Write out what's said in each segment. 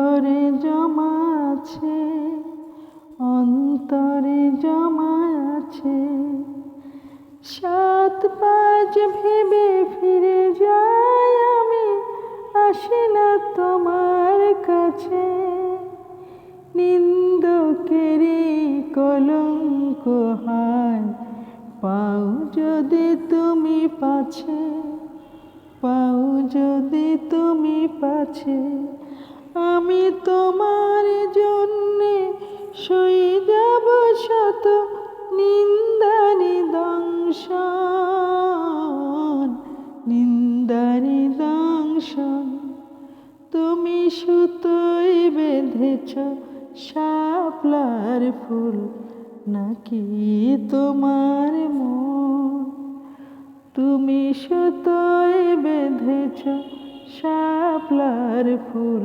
অন্তরে জমা আছে, অন্তরে জমা আছে। সাত পাঁচ ভেবে ফিরে যাই আমি, আসি না তোমার কাছে। নিন্দকেরই কলঙ্ক হায়, পাও যদি তুমি পাছে, পাও যদি তুমি পাছে। আমি তোমার জন্যে সই যাব শত নিন্দানি দংশন নিন্দানি দংশন। তুমি সুতোই বেঁধেছ শাপলার ফুল, নাকি তোমার মন? তুমি সুতোয় বেঁধেছ শাপলার ফুল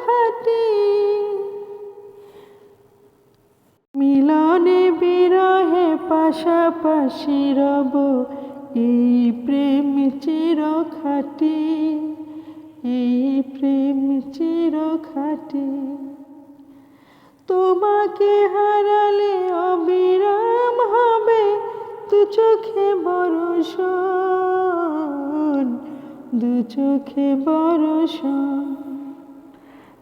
ভাটি মিলনে বিরহে পাশাপাশি রব এই প্রেম চির খাটি এই প্রেম চির খাটি তোমাকে হারালে অবিরাম হবে দু চোখে বরষণ, দু চোখে বরষণ।